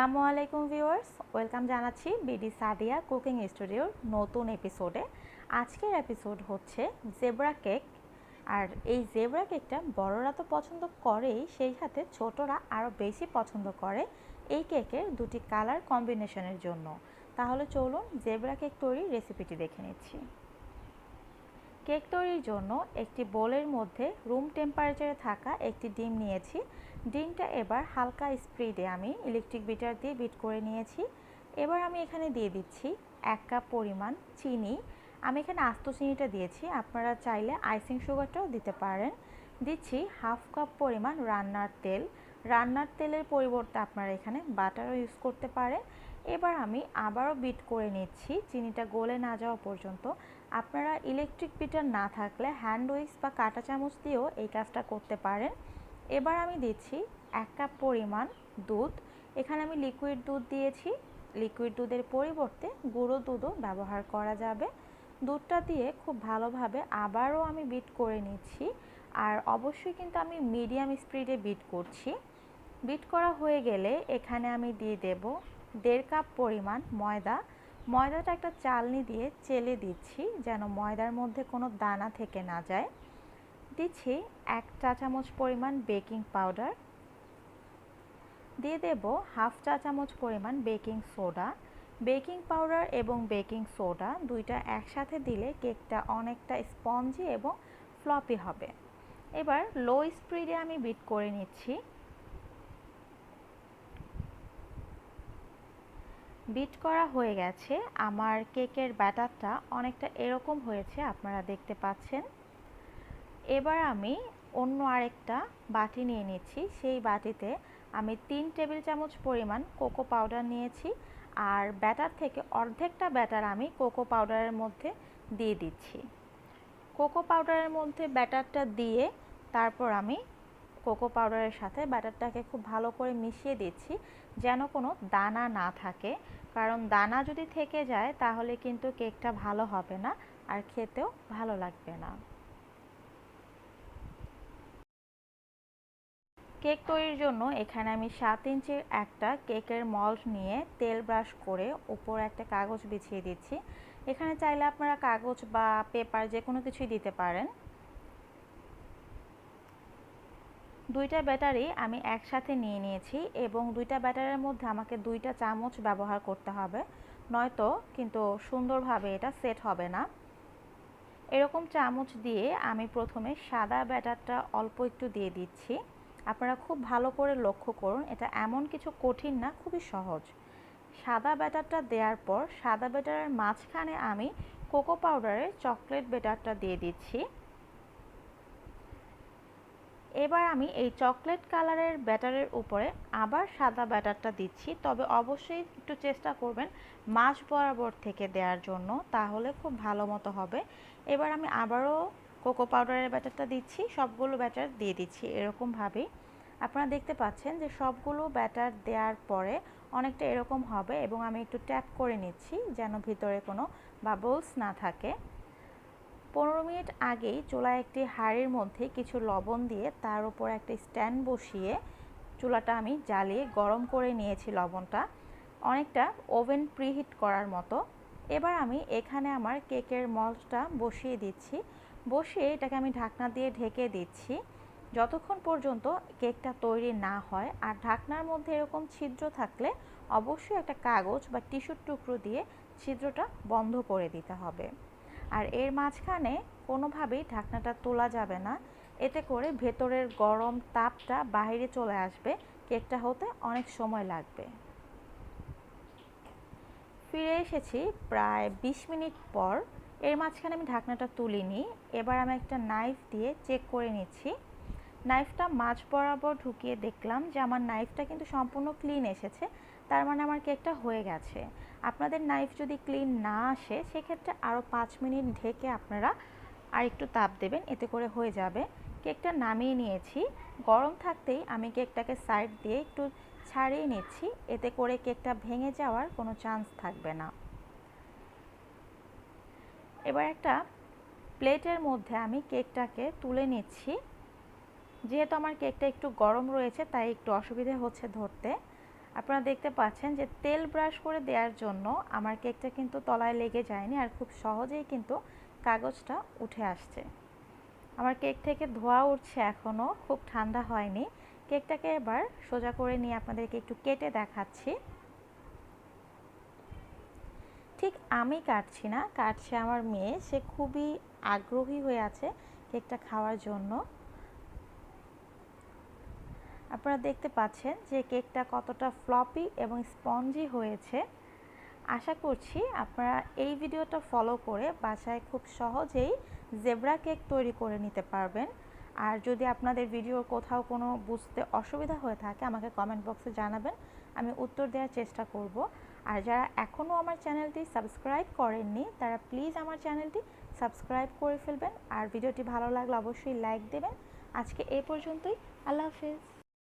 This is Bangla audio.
আসসালামু আলাইকুম ভিউয়ার্স, ওয়েলকাম জানাচ্ছি বিডি সাদিয়া কুকিং স্টুডিওর নতুন এপিসোডে। আজকের এপিসোড হচ্ছে জেব্রা কেক। আর এই জেব্রা কেকটা বড়রা তো পছন্দ করেই, সেই সাথে ছোটরা আরও বেশি পছন্দ করে এই কেকের দুটি কালার কম্বিনেশনের জন্য। তাহলে চলুন জেব্রা কেক তৈরির রেসিপিটি দেখে নিচ্ছি। কেক তৈরির জন্য একটি বোলের মধ্যে রুম টেম্পারেচারে থাকা একটি ডিম নিয়েছি। ডিমটা এবার হালকা স্প্রিডে আমি ইলেকট্রিক বিটার দিয়ে বিট করে নিয়েছি। এবার আমি এখানে দিয়ে দিচ্ছি এক কাপ পরিমাণ চিনি। আমি এখানে আস্ত চিনিটা দিয়েছি, আপনারা চাইলে আইসিং সুগারটাও দিতে পারেন। দিচ্ছি হাফ কাপ পরিমাণ রান্নার তেল। রান্নার তেলের পরিবর্তে আপনারা এখানে বাটারও ইউজ করতে পারেন। এবার আমি আবারও বিট করে নিচ্ছি, চিনিটা গলে না যাওয়া পর্যন্ত। আপনারা ইলেকট্রিক বিটার না থাকলে হ্যান্ড উইক্স বা কাঁটা চামচ দিয়েও এই কাজটা করতে পারেন। এবার আমি দিচ্ছি এক কাপ পরিমাণ দুধ। এখানে আমি লিকুইড দুধ দিয়েছি। লিকুইড দুধের পরিবর্তে গুঁড়ো দুধও ব্যবহার করা যাবে। দুধটা দিয়ে খুব ভালোভাবে আবারও আমি বিট করে নিচ্ছি। আর অবশ্যই কিন্তু আমি মিডিয়াম স্পিডে বিট করছি। বিট করা হয়ে গেলে এখানে আমি দিয়ে দেব দেড় কাপ পরিমাণ ময়দা। ময়দাটা একটা চালনি দিয়ে চেলে দিচ্ছি যেন ময়দার মধ্যে কোনো দানা থেকে না যায়। দিচ্ছি এক চা চামচ পরিমাণ বেকিং পাউডার। দিয়ে দেব হাফ চা চামচ পরিমাণ বেকিং সোডা। বেকিং পাউডার এবং বেকিং সোডা দুইটা একসাথে দিলে কেকটা অনেকটা স্পঞ্জি এবং ফ্লপি হবে। এবার লো স্পিডে আমি বিট করে নিচ্ছি। বিট করা হয়ে গেছে। আমার কেকের ব্যাটারটা অনেকটা এরকম হয়েছে, আপনারা দেখতে পাচ্ছেন। এবার আমি অন্য আরেকটা বাটি নিয়ে নিচ্ছি। সেই বাটিতে আমি তিন টেবিল চামচ পরিমাণ কোকো পাউডার নিয়েছি আর ব্যাটার থেকে অর্ধেকটা ব্যাটার আমি কোকো পাউডারের মধ্যে দিয়ে দিচ্ছি। কোকো পাউডারের মধ্যে ব্যাটারটা দিয়ে তারপর আমি কোকো পাউডারের সাথে ব্যাটারটাকে খুব ভালো করে মিশিয়ে দিচ্ছি যেন কোনো দানা না থাকে। কারণ দানা যদি থেকে যায় তাহলে কিন্তু কেকটা ভালো হবে না আর খেতেও ভালো লাগবে না। কেক তৈরির জন্য এখানে আমি সাত ইঞ্চির একটা কেকের মল্ট নিয়ে তেল ব্রাশ করে উপরে একটা কাগজ বিছিয়ে দিচ্ছি। এখানে চাইলে আপনারা কাগজ বা পেপার যে কোনো কিছুই দিতে পারেন। দুইটা ব্যাটারি আমি একসাথে নিয়ে নিয়েছি এবং দুইটা ব্যাটারের মধ্যে আমাকে দুইটা চামচ ব্যবহার করতে হবে। নয়তো কিন্তু সুন্দরভাবে এটা সেট হবে না। এরকম চামচ দিয়ে আমি প্রথমে সাদা ব্যাটারটা অল্প একটু দিয়ে দিচ্ছি। আপনারা খুব ভালো করে লক্ষ্য করুন, এটা এমন কিছু কঠিন না, খুবই সহজ। সাদা ব্যাটারটা দেওয়ার পর, সাদা ব্যাটারের মাঝখানে আমি কোকো পাউডারের চকলেট ব্যাটারটা দিয়ে দিচ্ছি। এবার আমি এই চকলেট কালারের ব্যাটারের উপরে আবার সাদা ব্যাটারটা দিচ্ছি। তবে অবশ্যই একটু চেষ্টা করবেন মাছ বরাবর থেকে দেওয়ার জন্য, তাহলে খুব ভালো মতো হবে। এবার আমি আবারও কোকো পাউডারের ব্যাটারটা দিচ্ছি, সবগুলো ব্যাটার দিয়ে দিচ্ছি এরকমভাবেই। আপনারা দেখতে পাচ্ছেন যে সবগুলো ব্যাটার দেওয়ার পরে অনেকটা এরকম হবে এবং আমি একটু ট্যাপ করে নিচ্ছি যেন ভিতরে কোনো বাবলস না থাকে। পনেরো মিনিট আগেই চুলায় একটি হাঁড়ির মধ্যে কিছু লবণ দিয়ে তার উপর একটা স্ট্যান্ড বসিয়ে চুলাটা আমি জ্বালিয়ে গরম করে নিয়েছি লবণটা। অনেকটা ওভেন প্রিহিট করার মতো। এবার আমি এখানে আমার কেকের মলটা বসিয়ে দিচ্ছি। বসিয়ে এটাকে আমি ঢাকনা দিয়ে ঢেকে দিচ্ছি। যতক্ষণ পর্যন্ত কেকটা তৈরি না হয়, আর ঢাকনার মধ্যে এরকম ছিদ্র থাকলে অবশ্যই একটা কাগজ বা টিস্যুর টুকরো দিয়ে ছিদ্রটা বন্ধ করে দিতে হবে। আর এর মাঝখানে কোনোভাবেই ঢাকনাটা তোলা যাবে না। এতে করে ভেতরের গরম তাপটা বাইরে চলে আসবে। কেকটা হতে অনেক সময় লাগবে। ফিরে এসেছি প্রায় ২০ মিনিট পর। এর মাঝখানে আমি ঢাকনাটা তুলিনি। এবার আমি একটা নাইফ দিয়ে চেক করে নিচ্ছি। নাইফটা মাছ বরাবর ঢুকিয়ে দেখলাম যে আমার নাইফটা কিন্তু সম্পূর্ণ ক্লিন এসেছে। তার মানে আমার কেকটা হয়ে গেছে। আপনাদের নাইফ যদি ক্লিন না আসে, সেক্ষেত্রে আরও পাঁচ মিনিট ঢেকে আপনারা আর একটু তাপ দেবেন, এতে করে হয়ে যাবে। কেকটা নামিয়ে নিয়েছি। গরম থাকতেই আমি কেকটাকে সাইড দিয়ে একটু ছাড়িয়ে নিচ্ছি। এতে করে কেকটা ভেঙে যাওয়ার কোনো চান্স থাকবে না। এবার একটা প্লেটের মধ্যে আমি কেকটাকে তুলে নিচ্ছি। যেহেতু আমার কেকটা একটু গরম রয়েছে, তাই একটু অসুবিধে হচ্ছে ধরতে। আপনারা দেখতে পাচ্ছেন যে তেল ব্রাশ করে দেওয়ার জন্য আমার কেকটা কিন্তু তলায় লেগে যায়নি আর খুব সহজেই কিন্তু কাগজটা উঠে আসছে। আমার কেক থেকে ধোয়া উঠছে এখনও খুব ঠান্ডা হয়নি। কেকটাকে এবার সোজা করে নিয়ে আপনাদেরকে একটু কেটে দেখাচ্ছি। ঠিক আমি কাটছি না, কাটছে আমার মেয়ে। সে খুবই আগ্রহী হয়ে আছে কেকটা খাওয়ার জন্য। আপনারা দেখতে পাচ্ছেন যে কেকটা কতটা ফ্লপি এবং স্পঞ্জি হয়েছে। আশা করছি আপনারা এই ভিডিওটা ফলো করে বাসায় খুব সহজেই জেব্রা কেক তৈরি করে নিতে পারবেন। আর যদি আপনাদের ভিডিওর কোথাও কোনো বুঝতে অসুবিধা হয়ে থাকে, আমাকে কমেন্ট বক্সে জানাবেন। আমি উত্তর দেওয়ার চেষ্টা করব। আর যারা এখনও আমার চ্যানেলটি সাবস্ক্রাইব করেননি, তারা প্লিজ আমার চ্যানেলটি সাবস্ক্রাইব করে ফেলবেন। আর ভিডিওটি ভালো লাগলে অবশ্যই লাইক দেবেন। আজকে এ পর্যন্তই। আল্লাহ হাফিজ।